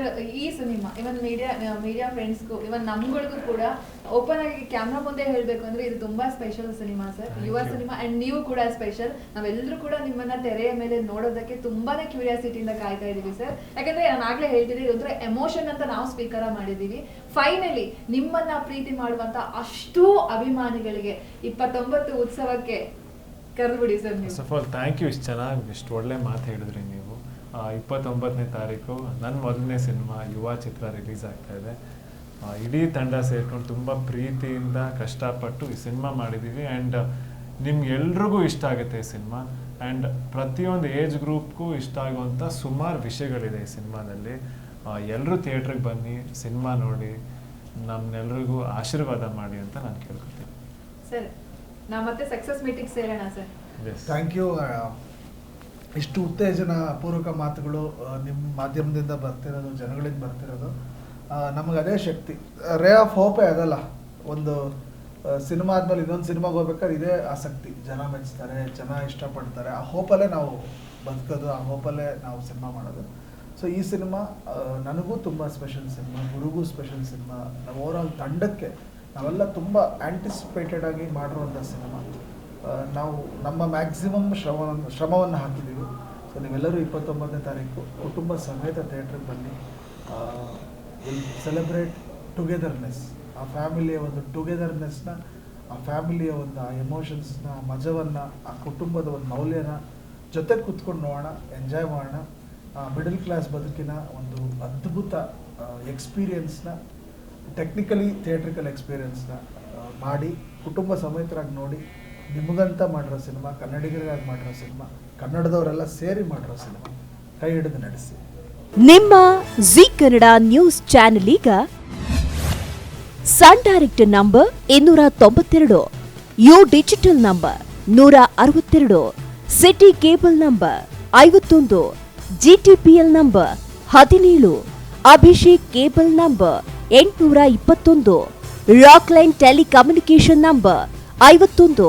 Sir ಈ cinema even media media ಫ್ರೆಂಡ್ಸ್ಗೂ even ನಮ್ಗಳಿಗೂ ಕೂಡ ಓಪನ್ ಆಗಿ ಕ್ಯಾಮ್ರಾ ಮುಂದೆ ಹೇಳ್ಬೇಕು ಅಂದ್ರೆ ಇದು ತುಂಬಾ special cinema sir. Yuva cinema and ನೀವು ಕೂಡ ಸ್ಪೆಷಲ್ ನಾವೆಲ್ಲರೂ ಕೂಡ ನಿಮ್ಮನ್ನ ತೆರೆಯ ಮೇಲೆ ನೋಡೋದಕ್ಕೆ ತುಂಬಾನೇ ಕ್ಯೂರಿಯಾಸಿಟಿಯಿಂದ ಕಾಯ್ತಾ ಇದೀವಿ ಸರ್. ಯಾಕಂದ್ರೆ ನಾನು ಆಗ್ಲೇ ಹೇಳ್ತೀನಿ ಇದೊಂಥರ ಎಮೋಷನ್ ಅಂತ ನಾವು ಸ್ವೀಕಾರ ಮಾಡಿದೀವಿ. ಫೈನಲಿ ನಿಮ್ಮನ್ನ ಪ್ರೀತಿ ಮಾಡುವಂತ ಅಷ್ಟೂ ಅಭಿಮಾನಿಗಳಿಗೆ ಇಪ್ಪತ್ತೊಂಬತ್ತು ಉತ್ಸವಕ್ಕೆ ಕರೆದ್ಬಿಡಿ ಸರ್ ನೀವು. First of all thank you ಇಷ್ಟು ಚೆನ್ನಾಗಿ ಇಷ್ಟು ಒಳ್ಳೆ ಮಾತು ಹೇಳಿದ್ರಿ ನೀವು. ಇಪ್ಪತ್ತೊಂಬತ್ತನೇ ತಾರೀಕು ನನ್ನ ಮೊದಲನೇ ಸಿನಿಮಾ ಯುವ ಚಿತ್ರ ರಿಲೀಸ್ ಆಗ್ತಾ ಇದೆ. ಇಡೀ ತಂಡ ಸೇರ್ಕೊಂಡು ತುಂಬ ಪ್ರೀತಿಯಿಂದ ಕಷ್ಟಪಟ್ಟು ಈ ಸಿನಿಮಾ ಮಾಡಿದ್ದೀವಿ. ಆ್ಯಂಡ್ ನಿಮ್ಗೆಲ್ರಿಗೂ ಇಷ್ಟ ಆಗುತ್ತೆ ಈ ಸಿನಿಮಾ. ಆ್ಯಂಡ್ ಪ್ರತಿಯೊಂದು ಏಜ್ ಗ್ರೂಪ್ಗೂ ಇಷ್ಟ ಆಗುವಂಥ ಸುಮಾರು ವಿಷಯಗಳಿದೆ ಈ ಸಿನಿಮಾದಲ್ಲಿ. ಎಲ್ಲರೂ ಥಿಯೇಟ್ರಿಗೆ ಬನ್ನಿ ಸಿನಿಮಾ ನೋಡಿ ನಮ್ಮೆಲ್ರಿಗೂ ಆಶೀರ್ವಾದ ಮಾಡಿ ಅಂತ ನಾನು ಕೇಳ್ಕೊತೀನಿ. ಸರ್ ನಾ ಮತ್ತೆ ಸಕ್ಸಸ್ ಮೀಟಿಂಗ್ ಸೇರೋಣ ಸರ್. ಎಸ್ ಥ್ಯಾಂಕ್ ಯು ಇಷ್ಟು ಉತ್ತೇಜನ ಪೂರ್ವಕ ಮಾತುಗಳು ನಿಮ್ಮ ಮಾಧ್ಯಮದಿಂದ ಬರ್ತಿರೋದು ಜನಗಳಿಂದ ಬರ್ತಿರೋದು ನಮಗೆ ಅದೇ ಶಕ್ತಿ. ರೇ ಆಫ್ ಹೋಪೇ ಅದಲ್ಲ, ಒಂದು ಸಿನಿಮಾ ಆದಮೇಲೆ ಇನ್ನೊಂದು ಸಿನಿಮಾಗೆ ಹೋಗ್ಬೇಕಾದ್ರೆ ಇದೇ ಆಸಕ್ತಿ. ಜನ ಮೆಚ್ತಾರೆ, ಜನ ಇಷ್ಟಪಡ್ತಾರೆ. ಆ ಹೋಪಲ್ಲೇ ನಾವು ಬದುಕೋದು, ಆ ಹೋಪಲ್ಲೇ ನಾವು ಸಿನಿಮಾ ಮಾಡೋದು. ಸೊ ಈ ಸಿನಿಮಾ ನನಗೂ ತುಂಬ ಸ್ಪೆಷಲ್ ಸಿನಿಮಾ, ಗುರುಗೂ ಸ್ಪೆಷಲ್ ಸಿನಿಮಾ. ನಾವು ಆಲ್ ತಂಡಕ್ಕೆ ನಾವೆಲ್ಲ ತುಂಬ ಆಂಟಿಸಿಪೇಟೆಡ್ ಆಗಿ ಮಾಡಿರುವಂಥ ಸಿನಿಮಾ. ನಾವು ನಮ್ಮ ಮ್ಯಾಕ್ಸಿಮಮ್ ಶ್ರಮವನ್ನು ಶ್ರಮವನ್ನು ಹಾಕಿದ್ದೀವಿ. ಸೊ ನೀವೆಲ್ಲರೂ ಇಪ್ಪತ್ತೊಂಬತ್ತನೇ ತಾರೀಕು ಕುಟುಂಬ ಸಮೇತ ಥಿಯೇಟ್ರಿಗೆ ಬನ್ನಿ. ವಿಲ್ ಸೆಲೆಬ್ರೇಟ್ ಟುಗೆದರ್ನೆಸ್ ಆ ಫ್ಯಾಮಿಲಿಯ ಒಂದು ಟುಗೆದರ್ನೆಸ್ನ ಆ ಫ್ಯಾಮಿಲಿಯ ಒಂದು ಆ ಎಮೋಷನ್ಸ್ನ ಆ ಮಜವನ್ನು, ಆ ಕುಟುಂಬದ ಒಂದು ಮೌಲ್ಯನ ಜೊತೆ ಕೂತ್ಕೊಂಡು ನೋಡೋಣ ಎಂಜಾಯ್ ಮಾಡೋಣ. ಮಿಡಲ್ ಕ್ಲಾಸ್ ಬದುಕಿನ ಒಂದು ಅದ್ಭುತ ಎಕ್ಸ್ಪೀರಿಯನ್ಸ್ನ ಟೆಕ್ನಿಕಲಿ ಥಿಯೇಟ್ರಿಕಲ್ ಎಕ್ಸ್ಪೀರಿಯನ್ಸ್ನ ಮಾಡಿ, ಕುಟುಂಬ ಸಮೇತರಾಗಿ ನೋಡಿ ನಿಮಗಂತ ಮಾಡಿರೋ ಸಿನಿಮಾ, ಕನ್ನಡಿಗರಿಗಾಗಿ ಮಾಡಿರೋ ಸಿನಿಮಾ, ಕನ್ನಡದವರೆಲ್ಲ ಸೇರಿ ಮಾಡಿರೋ ಸಿನಿಮಾ, ಕೈ ಹಿಡಿದು ನಡೆಸಿ. ನಿಮ್ಮ ಜಿ ಕನ್ನಡ ನ್ಯೂಸ್ ಚಾನೆಲ್ ಈಗ ಸನ್ ಡೈರೆಕ್ಟ್ ನಂಬರ್ ಇನ್ನೂರ ತೊಂಬತ್ತೆರಡು, ಯು ಡಿಜಿಟಲ್ ನಂಬರ್ ನೂರ ಅರವತ್ತೆರಡು, ಸಿಟಿ ಕೇಬಲ್ ನಂಬರ್ ಐವತ್ತೊಂದು, ಜಿಟಿಪಿಎಲ್ ನಂಬರ್ ಹದಿನೇಳು, ಅಭಿಷೇಕ್ ಕೇಬಲ್ ನಂಬರ್ ಎಂಟುನೂರ ಇಪ್ಪತ್ತೊಂದು ರಾಕ್ಲೈನ್ ಟೆಲಿಕಮ್ಯುನಿಕೇಶನ್ ನಂಬರ್ ಐವತ್ತೊಂದು